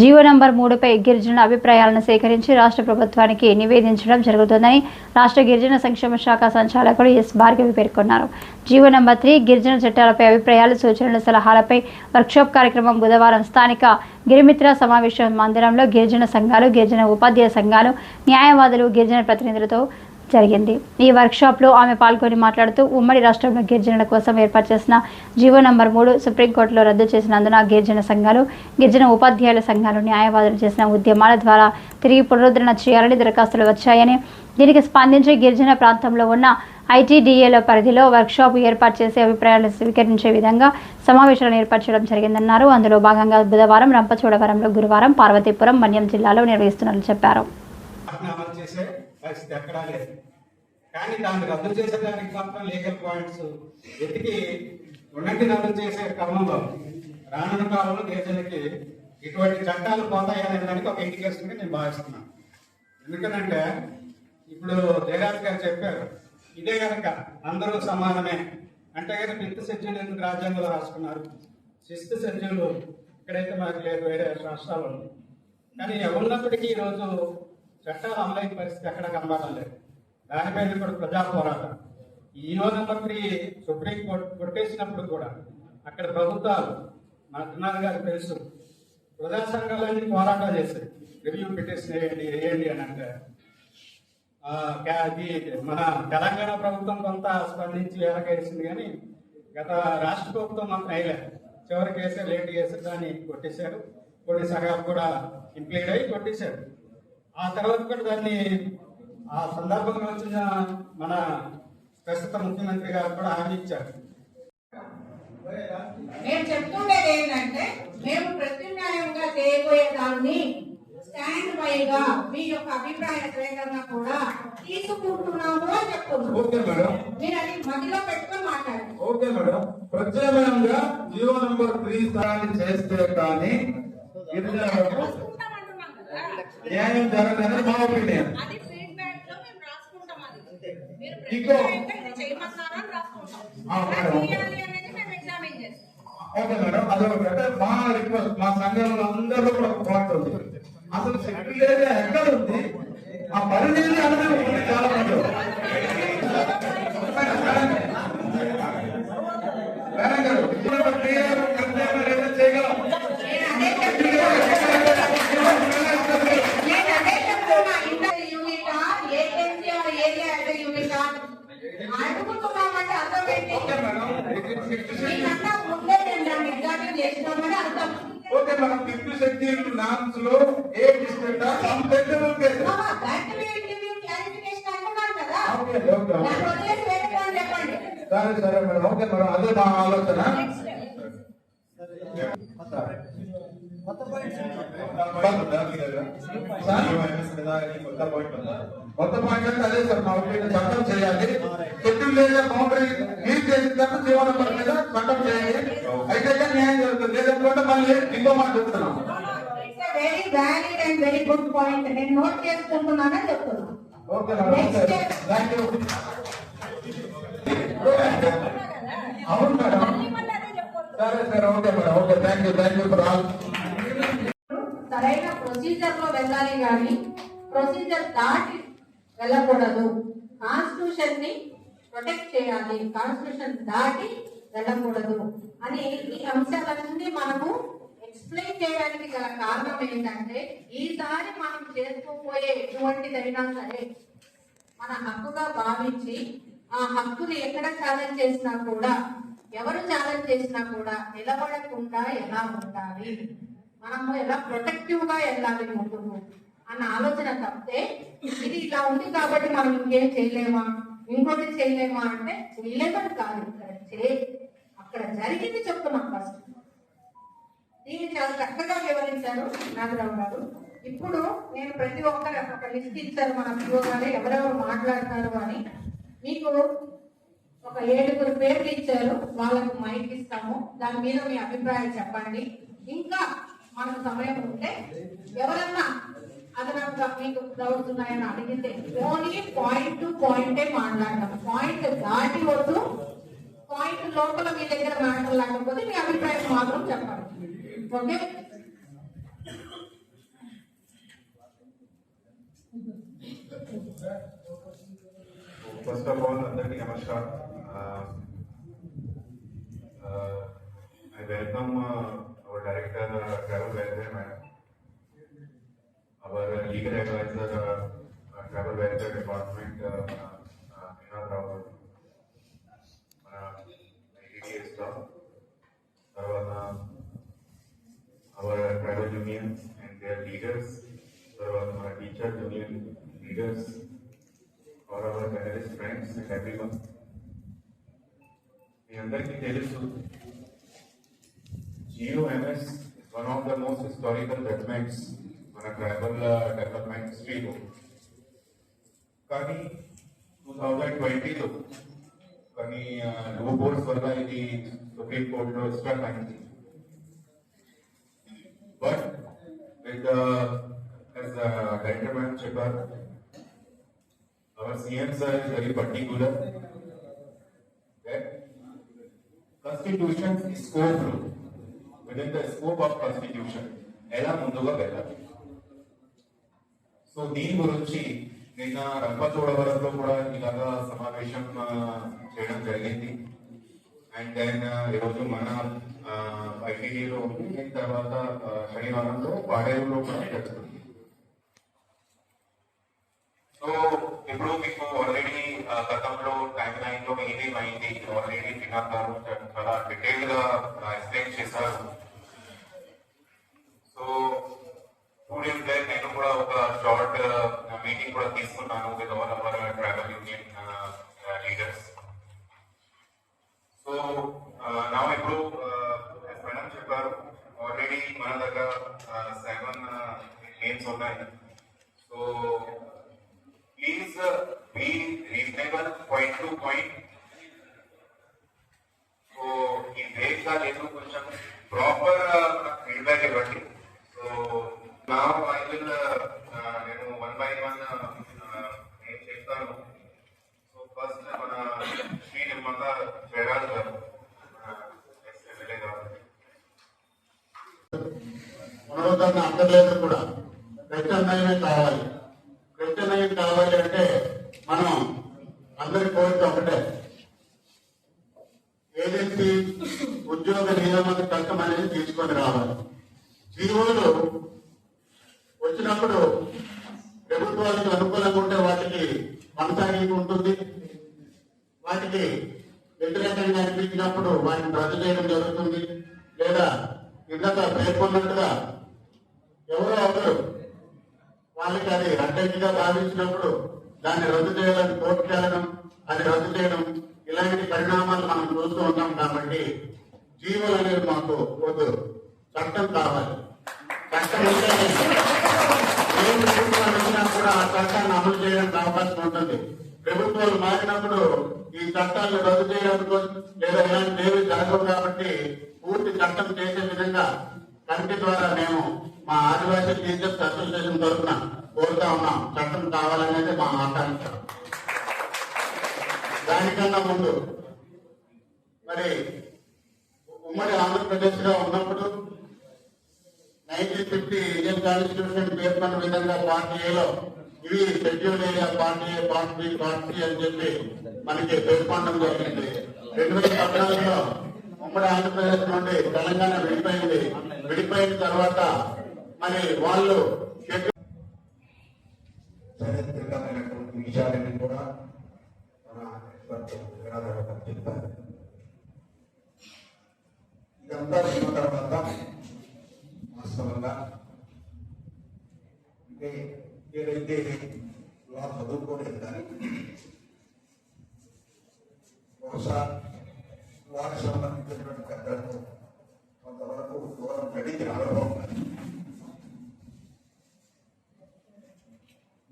GO number మూడుపై గిరిజనుల అభిప్రాయాలను సేకరించి రాష్ట్ర ప్రభుత్వానికి నివేదించడం జరుగుతుందని రాష్ట్ర గిరిజన సంక్షేమ శాఖ సంచాలకుడు ఎస్ భార్గవి పేర్కొన్నారు. జీవో నంబర్ త్రీ గిరిజన చట్టాలపై అభిప్రాయాలు సూచనలు సలహాలపై వర్క్షాప్ కార్యక్రమం బుధవారం స్థానిక గిరిమిత్ర సమావేశ మందిరంలో గిరిజన సంఘాలు గిరిజన ఉపాధ్యాయ సంఘాలు న్యాయవాదులు గిరిజన ప్రతినిధులతో జరిగింది. ఈ వర్క్షాప్లో ఆమె పాల్గొని మాట్లాడుతూ ఉమ్మడి రాష్ట్రంలో గిరిజనుల కోసం ఏర్పాటు చేసిన జీవో నంబర్ మూడు సుప్రీంకోర్టులో రద్దు చేసినందున గిరిజన సంఘాలు గిరిజన ఉపాధ్యాయుల సంఘాలు న్యాయవాదులు చేసిన ఉద్యమాల ద్వారా తిరిగి పునరుద్ధరణ చేయాలని దరఖాస్తులు వచ్చాయని దీనికి స్పందించి గిరిజన ప్రాంతంలో ఉన్న ఐటీడీఏల పరిధిలో వర్క్షాప్ ఏర్పాటు చేసి అభిప్రాయాలను స్వీకరించే విధంగా సమావేశాలను ఏర్పాటు చేయడం జరిగిందన్నారు. అందులో భాగంగా బుధవారం రంపచోడవరంలో గురువారం పార్వతీపురం మన్యం జిల్లాలో నిర్వహిస్తున్నట్లు చెప్పారు. పరిస్థితి ఎక్కడా లేదు. కానీ దాన్ని రద్దు చేసేదానికి మాత్రం లీగల్ పాయింట్స్ వెతికి ఉన్నట్టు రద్దు చేసే క్రమంలో రానున్న కాలంలో దేశానికి ఇటువంటి చట్టాలు పోతాయనే దానికి ఒక ఇండికేషన్గా నేను భావిస్తున్నాను. ఎందుకనంటే ఇప్పుడు జయరాజ్ గారు చెప్పారు ఇదే కనుక అందరూ సమానమే. అంటే కనుక ఫిఫ్త్ షెడ్యూల్ ఎందుకు రాజ్యాంగంలో రాసుకున్నారు? సిక్స్త్ షెడ్యూల్ ఇక్కడైతే మనకు లేదు వేరే రాష్ట్రాల్లో కానీ ఉన్నప్పటికీ ఈరోజు చట్టాలు అమలైన పరిస్థితి ఎక్కడ కనబడడం లేదు. దానిపైన కూడా ప్రజా పోరాటం. ఈ రోజు మంత్రి సుప్రీం కోర్టు కొట్టేసినప్పుడు కూడా అక్కడ ప్రభుత్వాలు మన తిరునాథ్ గారికి తెలుసు ప్రజా సంఘాలన్నీ పోరాటం చేశాయి. రివ్యూ పిటిషన్ వేయండి వేయండి అని అంటే అది మన తెలంగాణ ప్రభుత్వం కొంత స్పందించి వెనకేసింది కానీ గత రాష్ట్ర ప్రభుత్వం మాత్రం వేయలేదు చివరికి వేసే లేట్ చేసి దాన్ని కొట్టేశారు. కొన్ని సగాలు కూడా ఇంప్లీడ్ అయ్యి కొట్టేశారు. ఆ తర్వాత కూడా దాన్ని ఆ సందర్భంగా వచ్చిన మన ప్రస్తుత ముఖ్యమంత్రి గారు కూడా హామీ ఇచ్చారు. మేము చెప్తుండేది ఏంటంటే మేము ప్రత్యామ్నాయంగా చేయబోయే దాన్ని స్టాండ్ బైగా మీ యొక్క అభిప్రాయ సేకరణ కూడా తీసుకుంటున్నాము అని చెప్తున్నాము ఓకే మేడం. మీరు అది మధ్యలో పెట్టుకొని మాట్లాడండి. Okay madam. ప్రత్యామ్నాయంగా జియో నంబర్ త్రీ స్థానాన్ని చేస్తే కానీ గిరిజనులకు. న్యాయం జరగదని మా ఒపీనియన్ ఇంకో- ఓకే మేడం. అదొకటి అంటే మా రిక్వెస్ట్ మా సంఘంలో అందరిలో కూడా ఒక పాయింట్ ఉంది. అసలు సెక్రటరీ ఎక్కడ ఉంది? ఆ పరిధి అనేది ఉంది చాలా మంది మేడం గారు ఇప్పుడు క్లియర్ ప్రత్యేకంగా చేయగలం నేను అదే చెప్తున్నా నేను అదే చెప్తున్నా ఇంటర్ యూనిట్ ఏజెన్సీ ఏరియా అదే యూనిట్ అడుగుతున్నామంటే అర్థం ఏంటి ఓకే మేడం మీకన్నా ముందే నేను దాన్ని ఎగ్జామిన్ చేసినామని అర్థం okay madam fifth schedule నామ్స్లో a district some central case దాంట్లో ఇంటర్వ్యూ క్లారిఫికేషన్ అంటున్నాను కదా ఓకే ఓకే దాన్ని వదిలేసి వేరే దాన్ని చెప్పండి సరే సరే మేడం. Okay madam. అదే మా ఆలోచన. కొత్త పాయింట్ అంటే అదే సార్. మా ఒకటి చట్టం చేయాలి. చెట్టు లేదా బౌండరీ మీరు చేసిన తర్వాత జీవన మీద చట్టం చేయాలి అయితే న్యాయం జరుగుతుంది. లేదనుకుంటే మళ్ళీ ఇంకో మాట చెప్తున్నాం. Very valid and very good point నేను నోట్ చేసుకుంటున్నానని చెప్తున్నాను. అవును మేడం. సరే సరే okay madam okay. Thank you thank you for all సరైన ప్రొసీజర్లో వెళ్ళాలి కానీ ప్రొసీజర్ దాటి వెళ్ళకూడదు. కాన్స్టిట్యూషన్ని ప్రొటెక్ట్ చేయాలి. కాన్స్టిట్యూషన్ దాటి వెళ్ళకూడదు. అని ఈ అంశాలన్నీ మనము ఎక్స్ప్లెయిన్ చేయడానికి గల కారణం ఏంటంటే ఈసారి మనం చేసుకోబోయే ఎటువంటిదైనా సరే మన హక్కుగా భావించి ఆ హక్కుని ఎక్కడ ఛాలెంజ్ చేసినా కూడా ఎవరు ఛాలెంజ్ చేసినా కూడా నిలబడకుండా ఎలా ఉండాలి? మనము ఎలా ప్రొటెక్టివ్గా వెళ్ళాలి ముందుకు అన్న ఆలోచన తప్పితే ఇది ఇలా ఉంది కాబట్టి మనం ఇంకేం చేయలేమా? ఇంకోటి చేయలేమా అంటే చేయలేమని కాదు. ఇక్కడ చే అక్కడ జరిగింది చెప్తున్నాం ఫస్ట్ దీన్ని చాలా చక్కగా వివరించారు నాగరావు గారు. ఇప్పుడు నేను ప్రతి ఒక్కరు ఒక లిస్ట్ ఇచ్చారు మన పిఓ గారు ఎవరెవరు మాట్లాడతారు అని. మీకు ఒక ఏడుగురు పేర్లు ఇచ్చారు వాళ్ళకు మైక్ ఇస్తాము. దాని మీద మీ అభిప్రాయం చెప్పండి. ఇంకా మనకు సమయం ఉంటే ఎవరన్నా అదనంగా మీకు డౌట్స్ ఉన్నాయని అడిగితే ఓన్లీ పాయింట్ టు పాయింటే మాట్లాడతాం పాయింట్ దాటి వద్దు. పాయింట్ లోపల మీ దగ్గర మాట్లాడలేకపోతే మీ అభిప్రాయం మాత్రం చెప్పండి. ओके फ़र्स्ट ऑफ़ ऑल अंदर की नमस्कार I welcome our director uh, travel advisor madam our legal advisor uh, travel advisor department uh, uh, Nina Rao మన ఐటీఎస్ తర్వాత our tribal unions and their leaders. తర్వాత మన teacher union leaders. for our journalist friends and everyone. మీ అందరికీ తెలుసు GOMS one of the most historical judgements మన tribal development హిస్టరీలో కానీ టూ థౌజండ్ ట్వంటీలో కానీ లో బోర్డ్స్ వల్ల ఇది సుప్రీం కోర్టులో స్ట్రక్ అయింది విత్ డైరెక్టర్ మ్యామ్ చెప్పారు Our CM sir is very particular that constitution scope within the scope of constitution ఎలా ముందుగా వెళ్ళాలి సో దీని గురించి నిన్న రంపచోడవరంలో కూడా ఇలాగా సమావేశం ఆ, చేయడం జరిగింది అండ్ దెన్ ఈరోజు మన ఐటీడీలో ఉంది. దీని తర్వాత శనివారంలో పాడేరులో కూడా జరుగుతుంది. సో ఇప్పుడు మీకు ఆల్రెడీ గతంలో టైం లైన్లో ఏమేమి అయింది ఆల్రెడీ ఫినాల్ గారు చాలా డీటెయిల్గా ఎక్స్ప్లెయిన్ చేశారు. సో టూ డేస్ బ్యాక్ నేను కూడా ఒక షార్ట్ మీటింగ్ కూడా తీసుకున్నాను with all our travel union leaders so నా ఇప్పుడు మేడం చెప్పారు ఆల్రెడీ మన దగ్గర సెవెన్ నేమ్స్ ఉన్నాయి so please be reasonable point to point so ఈ బ్రేక్ లేదు కొంచెం ప్రాపర్ ఫీడ్బ్యాక్ uh, ఇవ్వండి. సో నా ఐ విల్ uh, నేను వన్ బై వన్ నేను చెప్తాను సో ఫస్ట్ మన శ్రీ నిమ్మక జయరాజ్ గారు గారు. పునరుద్ధరణ అక్కర్లేదు కూడా ప్రత్యామ్నాయమే కావాలి. ప్రత్యామ్నాయం కావాలి అంటే మనం అందరి కోరిక ఒకటే. ఏజెన్సీ ఉద్యోగ నియామక చట్టం అనేది తీసుకొని రావాలి. జీవోలు వచ్చినప్పుడు ప్రభుత్వానికి అనుకూలంగా ఉంటే వాటికి కొనసాగింపు ఉంటుంది. వాటికి వ్యతిరేకంగా అనిపించినప్పుడు వాటిని రద్దు చేయడం జరుగుతుంది. లేదా ఇందాక పేర్కొన్నట్టుగా ఎవరో ఒకరు వాళ్ళకి అది అడ్డంకిగా భావించినప్పుడు దాన్ని రద్దు చేయాలని కోర్టుకు వెళ్ళడం అది రద్దు చేయడం ఇలాంటి పరిణామాలు మనం చూస్తూ ఉంటాం కాబట్టి జీవులు అనేది మాకు వద్దు. చట్టం కావాలి. చట్టం వచ్చినా కూడా ఆ చట్టాన్ని అమలు చేయడానికి అవకాశం ఉంటుంది. ప్రభుత్వాలు మారినప్పుడు ఈ చట్టాలను రద్దు చేయడం కోసం లేదా ఇలాంటి ఏమి జరగవు కాబట్టి పూర్తి చట్టం చేసే విధంగా కమిటీ ద్వారా మేము మా ఆదివాసీ టీచర్స్ అసోసియేషన్ తరఫున కోరుతా ఉన్నాం. చట్టం కావాలనేది మా ఆకాంక్ష. దానికన్నా ముందు మరి ఉమ్మడి ఆంధ్రప్రదేశ్లో ఉన్నప్పుడు నైన్టీన్ ఫిఫ్టీ ఇండియన్ కాన్స్టిట్యూషన్ పేర్కొన్న విధంగా పార్టీ ఏలో ఇవి schedule area party A party B party అని చెప్పి మనకి పేర్కొనడం జరిగింది. రెండు వేల పద్నాలుగులో ఉమ్మడి ఆంధ్రప్రదేశ్ నుండి తెలంగాణ విడిపోయింది. విడిపోయిన తర్వాత మరి వాళ్ళు షెడ్యూల్ చారిత్రకమైనటువంటి విషయాలని కూడా మన ఎక్స్పర్ట్ విరాధర్ చెప్పారు. ఇదంతా విన్న తర్వాత వాస్తవంగా ఏదైతే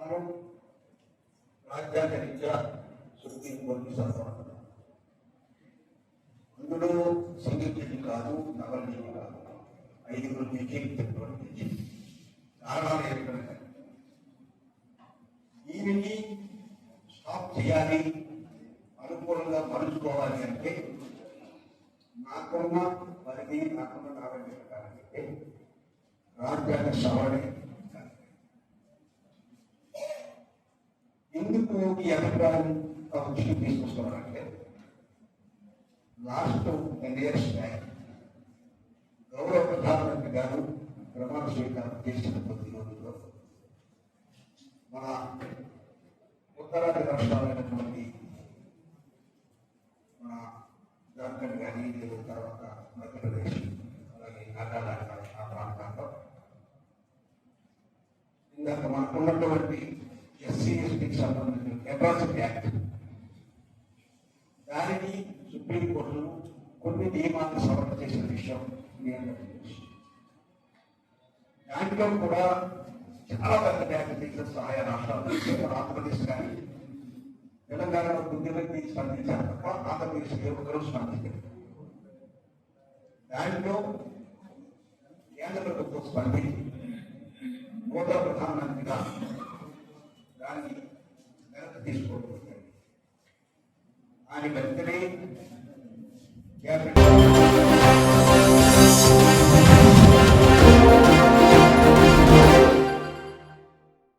మనం రాజ్యాంగ రీత్యా సుప్రీం కోర్టు సంబంధం అందులో సింగిల్ జడ్జి కాదు డబల్ జడ్జి కాదు. ఐదుగురు జడ్జి పెట్టుబడి జడ్జి కారణాలు ఏమిటంటే దీనిని స్టాప్ చేయాలి అనుకూలంగా మలుచుకోవాలి అంటే నాకున్న పరిధి నాకున్న నాగరిక రాజ్యాంగ సవరణ ఎందుకు ఈ అభిప్రాయం దృష్టికి తీసుకొస్తున్నారంటే లాస్ట్ టెన్ ఇయర్స్ బ్యాక్ గౌరవ ప్రధానమంత్రి గారు ప్రమాణ స్వీకారం చేసిన కొద్ది రోజుల్లో మన ఉత్తరాది రాష్ట్రాలైనటువంటి మన జార్ఖండ్ కానీ లేదా తర్వాత మధ్యప్రదేశ్ అలాగే నాగాలాండ్ ఆ ప్రాంతాల్లో ఇందాక మనకున్నటువంటి ఎస్సీ సంబంధించిన అట్రాసిటీ యాక్ట్ దానిని సుప్రీంకోర్టు కొన్ని నియమాలను సవరణ చేసిన విషయం మీ అందరికీ తెలుసు. దాంట్లో కూడా చాలా పెద్ద బ్యాక్టీరియా సహాయ రాష్ట్రాలు ఆంధ్రప్రదేశ్ కానీ తెలంగాణలో కొద్దిమంది స్పందించారు తప్ప ఆంధ్రప్రదేశ్ ఏ ఒక్కరూ స్పందించారు దాంట్లో కేంద్ర ప్రభుత్వం స్పందించి నూతన ప్రధానమంత్రిగా